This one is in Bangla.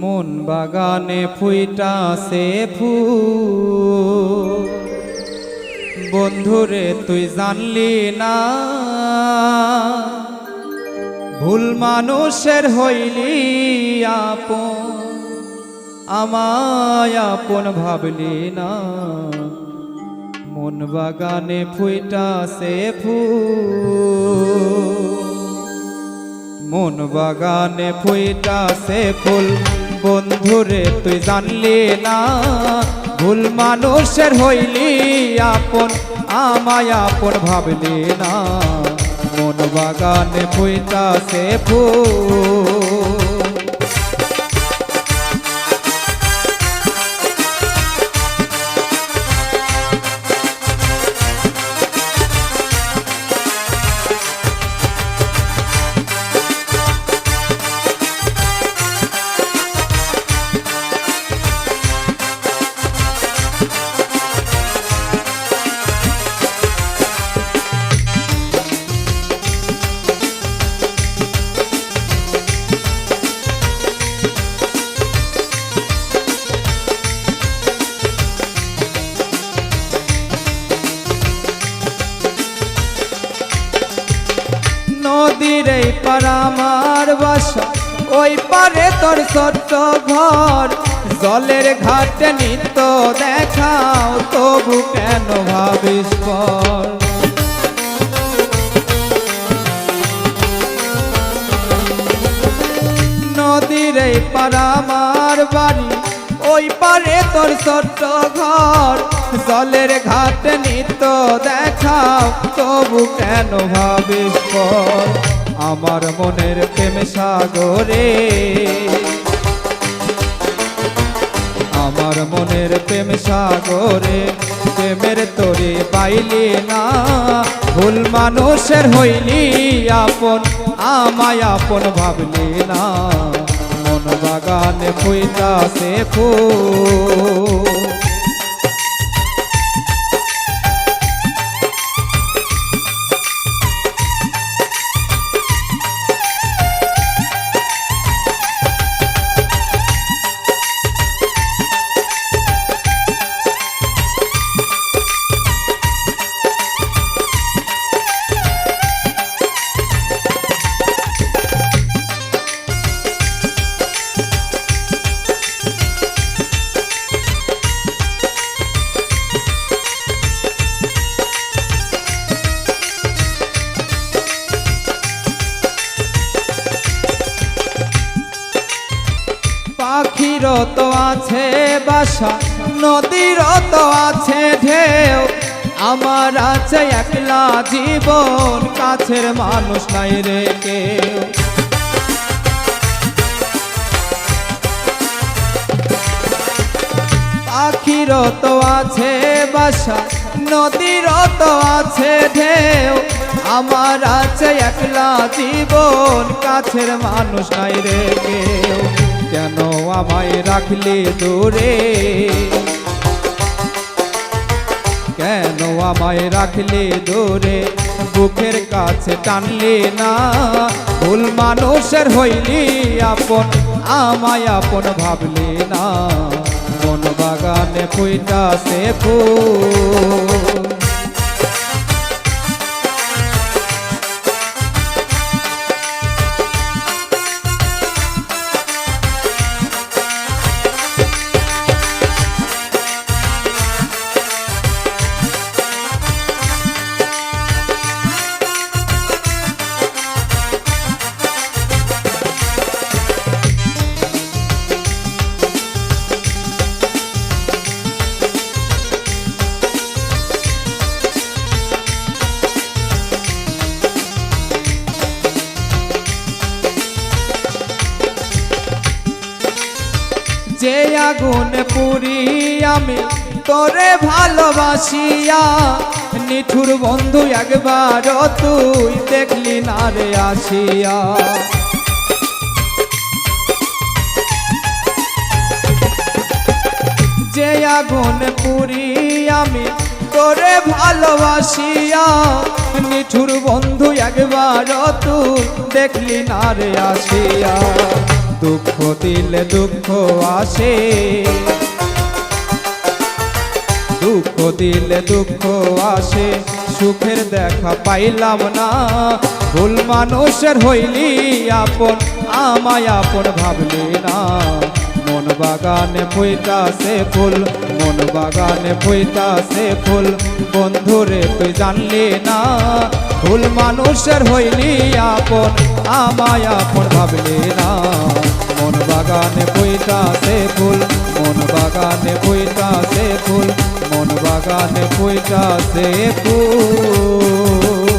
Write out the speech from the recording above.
মন বাগানে ফুইটাছে ফুল। বন্ধুরে, তুই জানলি না? ভুল মানুষের হইলি আপন। আমায় আপন ভাবলি না। মন বাগানে ফুইটাছে ফুল। মন বাগানে ফুইটাছে ফুল। বন্ধুরে তুই জানলি না? ভুল মানুষের হইলি আপন, আমায় আপন ভাবলি না। মন বাগানে সে ফুল। নদীর এই পার আমার বাসা। ওই পারে তোর ছোট্ট ঘর। জলের ঘাটে নিত্য দেখাও, তবু কেন ভাবিস নদীর এই পার আমার বাড়ি ওই পারে তোর ছোট্ট ঘর। জলের ঘাট নিত দেখাও, তবু কেন ভাবিস আমার মনের প্রেম সাগরে। আমার মনের প্রেম সাগরে, প্রেমের তরে পাইলি না। ভুল মানুষের হইলি আপন, আমায় আপন ভাবলি না। বাগানে ফুইতাছে ফুল পাখিরও তো আছে বাসা নদীরও তো আছে ঢেউ। আমার আছে একলা জীবন, কাছের মানুষ নাই রে কেউ। পাখিরও তো আছে বাসা, নদীর তো আছে ঢেউ। আমার আছে একলা জীবন, কাছের মানুষ নাই রে কেউ। কেন আমায় রাখলি দূরে? কেন আমায় রাখলি দূরে? বুকের কাছে টানলে না? ভুল মানুষের হইলি আপন, আমায় আপন ভাবলে না। মন বাগানে ফুইটাছে ফুল। যে আগুন পুরি আমি তোরে ভালোবাসিয়া, নিঠুর বন্ধু একবার তুই দেখলি না রে আসিয়া। যে আগুন পুরি আমি তোরে ভালোবাসিয়া, নিঠুর বন্ধু একবার তুই দেখলি না রে আসিয়া। দুঃখ দিলে দুঃখ আসে। দুঃখ দিলে দুঃখ আসে, সুখের দেখা পাইলাম না। ভুল মানুষের হইলি আপন, আমায় আপন ভাবলি না। মন বাগানে ফুইতাছে ফুল, মন বাগানে ফুইতাছে ফুল, বন্ধুরে তুই জানলি না। ভুল মানুষের হইলি আপন, আমায় আপন ভাবলি না। বাগানে ফুইতাছে ফুল মন বাগানে ফুইতাছে ফুল মন বাগানে ফুইটাছে ফুল।